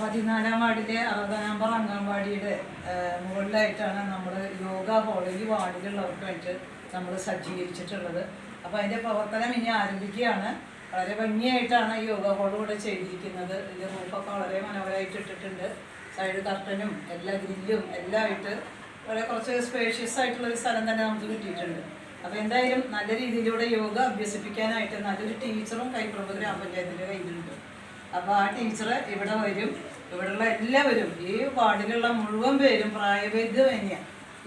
പതിനാലാം വാർഡിലെ അറുപതാം നമ്പർ അംഗൻവാടിയുടെ മുകളിലായിട്ടാണ് നമ്മൾ യോഗ ഹോളിൽ ഈ വാർഡിലുള്ളവർക്കായിട്ട് നമ്മൾ സജ്ജീകരിച്ചിട്ടുള്ളത്. അപ്പോൾ അതിന്റെ പ്രവർത്തനം ഇനി ആരംഭിക്കുകയാണ്. വളരെ ഭംഗിയായിട്ടാണ് ഈ യോഗ ഹോൾ ഇവിടെ ചെയ്തിരിക്കുന്നത്. ഇതിന്റെ റൂഫൊക്കെ വളരെ മനോഹരമായിട്ട് ഇട്ടിട്ടുണ്ട്. സൈഡ് കർട്ടനും എല്ലാ ഗ്രില്ലും എല്ലാം ആയിട്ട് വളരെ കുറച്ച് സ്പേഷ്യസ് ആയിട്ടുള്ള ഒരു സ്ഥലം തന്നെ നമുക്ക് കിട്ടിയിട്ടുണ്ട്. അപ്പോൾ എന്തായാലും നല്ല രീതിയിലൂടെ യോഗ അഭ്യസിപ്പിക്കാനായിട്ട് നല്ലൊരു ടീച്ചറും കൈപ്രഭ ഗ്രാമപഞ്ചായത്തിന്റെ കയ്യിലുണ്ട്. അപ്പോൾ ആ ടീച്ചർ ഇവിടെ വരും. ഇവിടെയുള്ള എല്ലാവരും ഈ വാർഡിലുള്ള മുഴുവൻ പേരും പ്രായഭേദമന്യ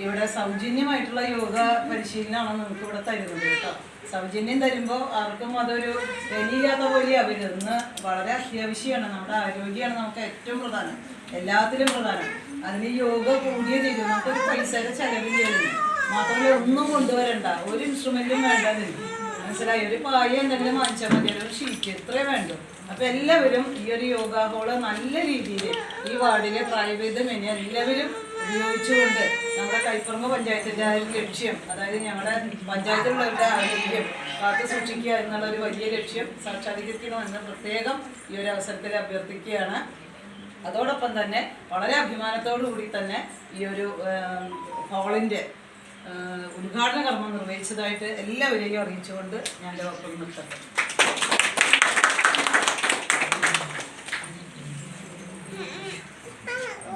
ഇവിടെ സൗജന്യമായിട്ടുള്ള യോഗ പരിശീലനമാണ് നിങ്ങൾക്ക് ഇവിടെ തരുന്നത് കേട്ടോ. സൗജന്യം തരുമ്പോൾ ആർക്കും അതൊരു വിലയില്ലാത്ത പോലെയാണ് ഇന്ന് വളരെ അത്യാവശ്യമാണ്. നമ്മുടെ ആരോഗ്യമാണ് നമുക്ക് ഏറ്റവും പ്രധാനം. എല്ലാത്തിലും പ്രധാനം. അതിന് യോഗ കൂടിയേ തീരും നമുക്കൊരു പൈസയുടെ ചെലവില്ലായിരുന്നു മാത്രമല്ല ഒന്നും കൊണ്ടുവരണ്ട. ഒരു ഇൻസ്ട്രുമെന്റും വേണ്ട അതിന് മനസ്സിലായി? ഒരു പായ എന്തെങ്കിലും വാങ്ങിച്ചാൽ മതി. ഒരു ഷീറ്റ് ഇത്രേ വേണ്ടു. അപ്പൊ എല്ലാവരും ഈ ഒരു യോഗ ഹോൾ നല്ല രീതിയിൽ ഈ വാർഡിലെ പ്രായഭേദമന്യ എല്ലാവരും ഉപയോഗിച്ചുകൊണ്ട് നമ്മുടെ കൈപ്പുറമ്പ് പഞ്ചായത്തിന്റെ ഒരു ലക്ഷ്യം അതായത് ഞങ്ങളുടെ പഞ്ചായത്തിലുള്ളവരുടെ ആരോഗ്യം കാത്തു സൂക്ഷിക്കുക എന്നുള്ള ഒരു വലിയ ലക്ഷ്യം സാക്ഷാത്കരിക്കണമെന്ന് പ്രത്യേകം ഈ ഒരു അവസരത്തിൽ അഭ്യർത്ഥിക്കുകയാണ്. അതോടൊപ്പം തന്നെ വളരെ അഭിമാനത്തോടു കൂടി തന്നെ ഈ ഒരു ഹോളിന്റെ ഉദ്ഘാടന കർമ്മം നിർവഹിച്ചതായിട്ട് എല്ലാവരെയും അറിയിച്ചുകൊണ്ട് ഞാൻ ലോകം